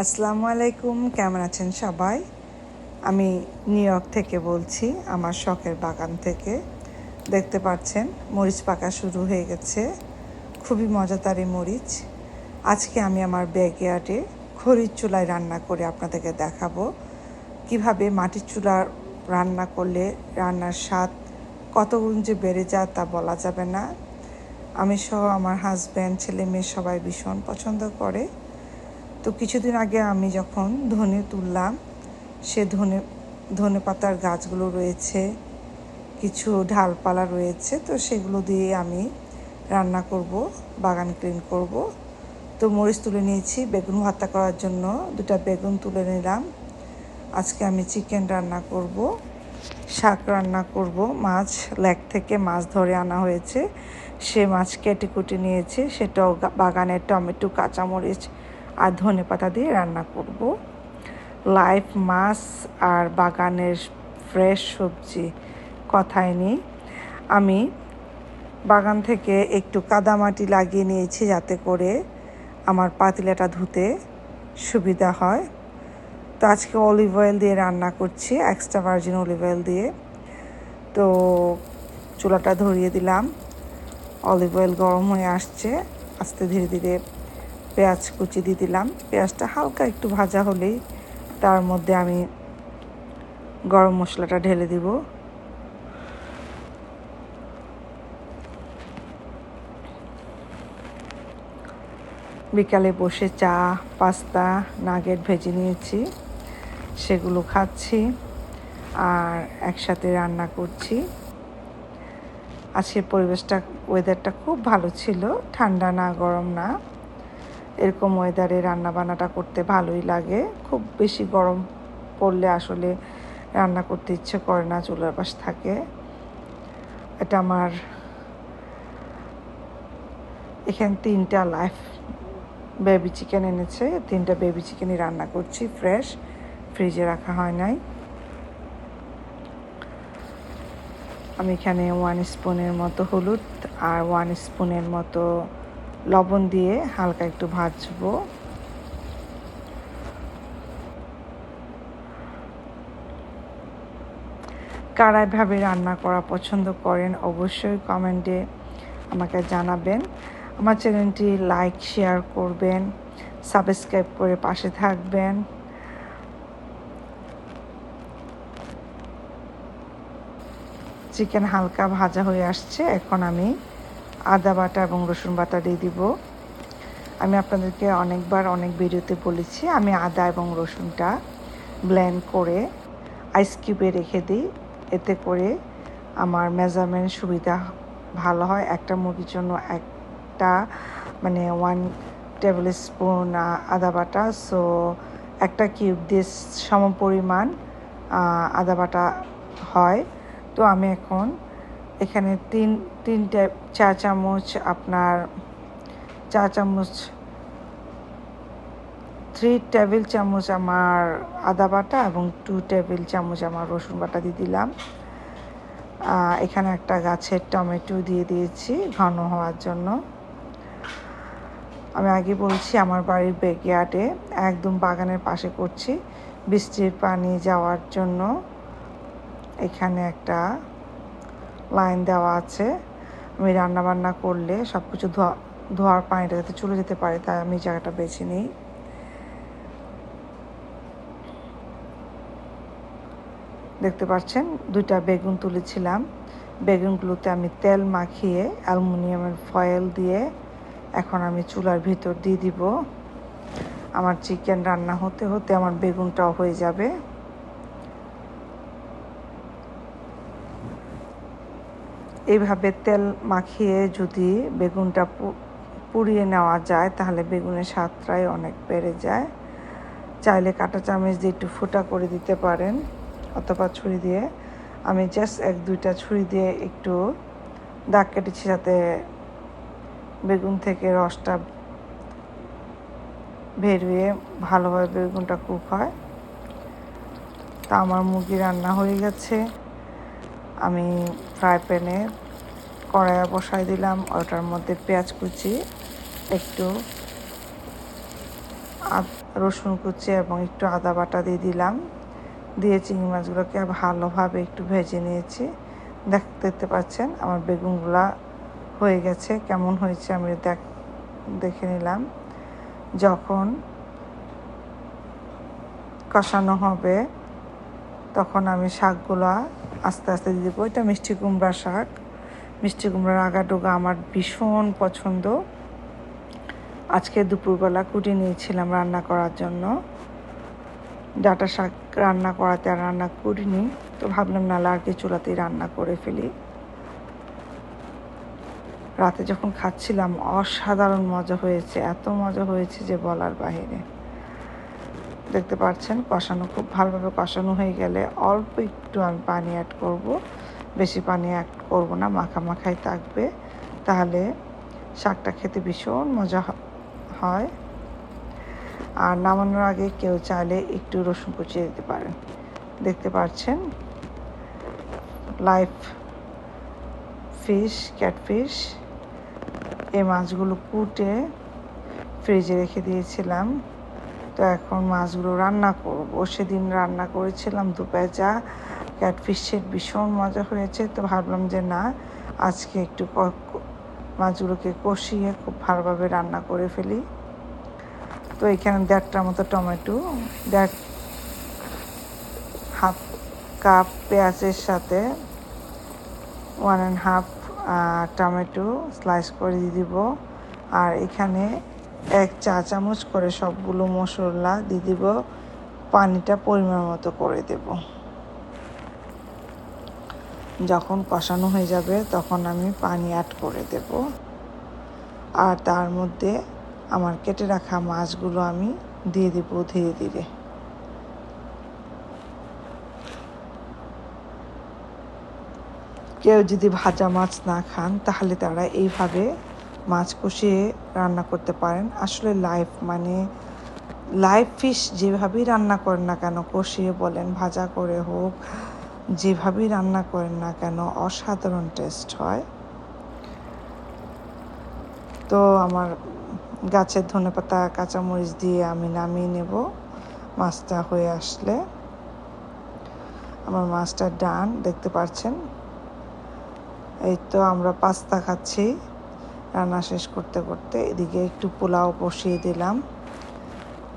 আসসালামু আলাইকুম, কেমন আছেন সবাই? আমি নিউ ইয়র্ক থেকে বলছি, আমার শখের বাগান থেকে। দেখতে পাচ্ছেন, মরিচ পাকা শুরু হয়ে গেছে। খুবই মজাদার এই মরিচ। আজকে আমি আমার ব্যাগয়ার্ডে খড়ির চুলায় রান্না করে আপনাদেরকে দেখাবো। কীভাবে মাটির চুলা রান্না করলে রান্নার স্বাদ কত গুণ যে বেড়ে যায় তা বলা যাবে না। আমি সহ আমার হাজব্যান্ড ছেলে মেয়ে সবাই ভীষণ পছন্দ করে। তো কিছুদিন আগে আমি যখন ধনে তুললাম, সে ধনে ধনে পাতার গাছগুলো রয়েছে, কিছু ঢালপালা রয়েছে, তো সেগুলো দিয়ে আমি রান্না করব, বাগান ক্লিন করব। তো মরিচ তুলে নিয়েছি, বেগুন ভাতা করার জন্য দুটা বেগুন তুলে নিলাম। আজকে আমি চিকেন রান্না করব, শাক রান্না করব, মাছ, লেক থেকে মাছ ধরে আনা হয়েছে। সে মাছ কেটে কুটে নিয়েছে, সেটাও বাগানের টমেটো, কাঁচামরিচ আর ধনে পাতা দিয়ে রান্না করব। লাইভ মাছ আর বাগানের ফ্রেশ সবজি কথায় নেই। আমি বাগান থেকে একটু কাদামাটি লাগিয়ে নিয়েছি যাতে করে আমার পাতিলাটা ধুতে সুবিধা হয়। তো আজকে অলিভ অয়েল দিয়ে রান্না করছি এক্সট্রা ভার্জিন অলিভ অয়েল দিয়ে। তো চুলাটা ধরিয়ে দিলাম। অলিভ অয়েল গরম হয়ে আসছে, আস্তে ধীরে ধীরে পেঁয়াজ কুচি দিয়ে দিলাম। পেঁয়াজটা হালকা একটু ভাজা হলেই তার মধ্যে আমি গরম মশলাটা ঢেলে দিব। বিকালে বসে চা, পাস্তা, নাগেট ভেজে নিয়েছি, সেগুলো খাচ্ছি আর একসাথে রান্না করছি। আজকের পরিবেশটা ওয়েদারটা খুব ভালো ছিল, ঠান্ডা না, গরম না। এরকম ওয়েদারে রান্না বান্নাটা করতে ভালোই লাগে। খুব বেশি গরম পড়লে আসলে রান্না করতে ইচ্ছে করে না, চুলার পাশ থাকে। এটা আমার এখানে তিনটা লাইফ বেবি চিকেন এনেছে। তিনটা বেবি চিকেনই রান্না করছি ফ্রেশ ফ্রিজে রাখা হয় নাই। আমি এখানে ওয়ান স্পুনের মতো হলুদ আর ওয়ান স্পুনের মতো লবণ দিয়ে হালকা একটু ভাজবো। কারা এভাবে রান্না করা পছন্দ করেন অবশ্যই কমেন্টে আমাকে জানাবেন। আমার চ্যানেলটি লাইক, শেয়ার করবেন, সাবস্ক্রাইব করে পাশে থাকবেন। চিকেন হালকা ভাজা হয়ে আসছে, এখন আমি আদা বাটা এবং রসুন বাটা দিয়ে দিব। আমি আপনাদেরকে অনেকবার অনেক ভিডিওতে বলেছি, আমি আদা এবং রসুনটা ব্লেন্ড করে আইস কিউবে রেখে দিই। এতে করে আমার মেজারমেন্ট সুবিধা ভালো হয়। একটা মুরগির জন্য একটা মানে ওয়ান টেবিল স্পুন আদা বাটা। সো একটা কিউব দিয়ে সম পরিমাণ আদা বাটা হয়। তো আমি এখন এখানে তিন, তিনটে চা চামচ আপনার চা চামচ থ্রি টেবিল চামচ আমার আদা বাটা এবং টু টেবিল চামচ আমার রসুন বাটা দিয়ে দিলাম। এখানে একটা গাছের টমেটো দিয়ে দিয়েছি ঘন হওয়ার জন্য। আমি আগে বলছি, আমার বাড়ির ব্যাকয়ার্ডে একদম বাগানের পাশে করছি। বৃষ্টির পানি যাওয়ার জন্য এখানে একটা লাইন দেওয়া আছে। আমি রান্না বান্না করলে সব কিছু ধোয়া, ধোয়ার পানিটা যাতে চলে যেতে পারে, তাই আমি জায়গাটা বেছে নিই। দেখতে পাচ্ছেন, দুইটা বেগুন তুলেছিলাম। বেগুনগুলোতে আমি তেল মাখিয়ে, অ্যালুমিনিয়ামের ফয়েল দিয়ে এখন আমি চুলার ভিতর দিয়ে দিব। আমার চিকেন রান্না হতে হতে আমার বেগুনটাও হয়ে যাবে। এইভাবে তেল মাখিয়ে যদি বেগুনটা পুড়িয়ে নেওয়া যায়, তাহলে বেগুনের স্বাদটাই অনেক বেড়ে যায়। চাইলে কাঁটা চামচ দিয়ে একটু ফোটা করে দিতে পারেন, অথবা ছুরি দিয়ে। আমি জাস্ট এক, দুইটা ছুরি দিয়ে একটু দাগ কেটেছি যাতে বেগুন থেকে রসটা বেরিয়ে ভালোভাবে বেগুনটা কুক হয়। তা আমার মুরগি রান্না হয়ে গেছে। আমি ফ্রাই প্যানে কড়াইয়া বসাই দিলাম, ওটার মধ্যে পেঁয়াজ কুচি, একটু রসুন কুচি এবং একটু আদা বাটা দিয়ে দিলাম। দিয়ে চিংড়ি মাছগুলোকে ভালোভাবে একটু ভেজে নিয়েছি। দেখ, দেখতে পাচ্ছেন আমার বেগুনগুলা হয়ে গেছে, কেমন হয়েছে আমি দেখ, দেখে নিলাম। যখন কষানো হবে, তখন আমি শাকগুলো আস্তে আস্তে দিয়ে দেবো। এটা মিষ্টি কুমড়া শাক। মিষ্টি কুমড়ার আগা ডোগা আমার ভীষণ পছন্দ। আজকে দুপুরবেলা কুটি নিয়েছিলাম রান্না করার জন্য। ডাটা শাক রান্না করাতে আর রান্না করিনি, তো ভাবলাম নাহলে আর কি চুলাতেই রান্না করে ফেলি। রাতে যখন খাচ্ছিলাম, অসাধারণ মজা হয়েছে, এত মজা হয়েছে যে বলার বাহিরে। দেখতে পাচ্ছেন, কষানো খুব ভালোভাবে কষানো হয়ে গেলে অল্প একটু আমি পানি অ্যাড করব। বেশি পানি অ্যাড করব না, মাখা মাখাই থাকবে। তাহলে শাকটা খেতে ভীষণ মজা হয়। আর নামানোর আগে কেউ চাইলে একটু রসুন কুচিয়ে দিতে পারেন। দেখতে পাচ্ছেন লাইফ ফিশ ক্যাটফিশ এই মাছগুলো কুটে ফ্রিজে রেখে দিয়েছিলাম। তো এখন মাছগুলো রান্না করব। সেদিন রান্না করেছিলাম দুপেজা ক্যাটফিশের ভীষণ মজা হয়েছে। তো ভাবলাম যে না, আজকে একটু মাছগুলোকে কষিয়ে খুব ভালোভাবে রান্না করে ফেলি। তো এখানে দেড়টার মতো টমেটো, দেড় হাফ কাপ পেঁয়াজের সাথে one and half tomato slice করে দিয়ে দিব। আর এখানে এক চা চামচ করে সবগুলো মশলা দিয়ে দিব, পানিটা পরিমাণ মতো করে দেব। যখন কষানো হয়ে যাবে তখন আমি পানি অ্যাড করে দেব। আর তার মধ্যে আমার কেটে রাখা মাছগুলো আমি দিয়ে দেব ধীরে ধীরে। কেউ যদি ভাজা মাছ না খান তাহলে তারা এইভাবে মাছ কষিয়ে রান্না করতে পারেন। আসলে লাইফ মানে লাইভ ফিশ যেভাবেই রান্না করেন না কেন, কষিয়ে বলেন, ভাজা করে হোক, যেভাবেই রান্না করেন না কেন, অসাধারণ টেস্ট হয়। তো আমার গাছের ধনেপাতা, কাঁচামরিচ দিয়ে আমি নামিয়ে নেব মাছটা হয়ে আসলে। আমার মাছটা ডান, দেখতে পাচ্ছেন? এই তো আমরা পাস্তা খাচ্ছি। রান্না শেষ করতে করতে এদিকে একটু পোলাও বসিয়ে দিলাম।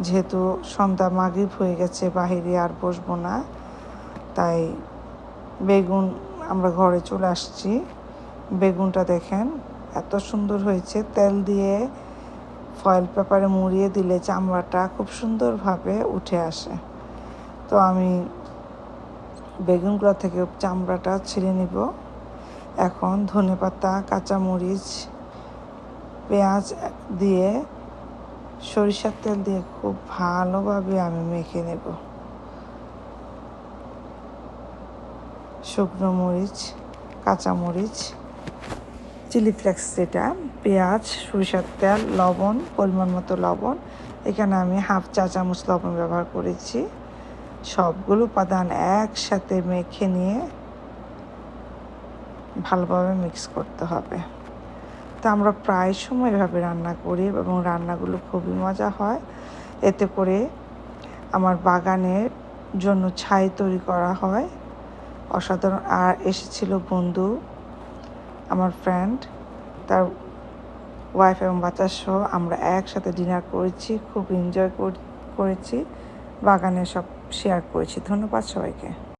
যেহেতু সন্ধ্যা মাগিব হয়ে গেছে, বাহিরে আর বসবো না। তাই বেগুন আমরা ঘরে চলে আসছি। বেগুনটা দেখেন, এত সুন্দর হয়েছে। তেল দিয়ে ফয়েল পেপারে মুড়িয়ে দিলে চামড়াটা খুব সুন্দরভাবে উঠে আসে। তো আমি বেগুনগুলো থেকে চামড়াটা ছিঁড়ে নিব। এখন ধনে পাতা কাঁচামরিচ পেঁয়াজ দিয়ে, সরিষার তেল দিয়ে খুব ভালোভাবে আমি মেখে নেব। শুকনো মরিচ কাঁচামরিচ চিলি ফ্লেক্স যেটা, পেঁয়াজ, সরিষার তেল, লবণ, পরিমাণ মতো লবণ। এখানে আমি হাফ চা চামচ লবণ ব্যবহার করেছি। সবগুলো উপাদান একসাথে মেখে নিয়ে ভালোভাবে মিক্স করতে হবে। তো আমরা প্রায় সময় এভাবে রান্না করি এবং রান্নাগুলো খুবই মজা হয়। এতে করে আমার বাগানের জন্য ছাই তৈরি করা হয়। অসাধারণ। আর এসেছিল বন্ধু, আমার ফ্রেন্ড তার ওয়াইফ এবং বাচ্চার সহ আমরা একসাথে ডিনার করেছি, খুব এনজয় করেছি। বাগানে সব শেয়ার করেছি। ধন্যবাদ সবাইকে।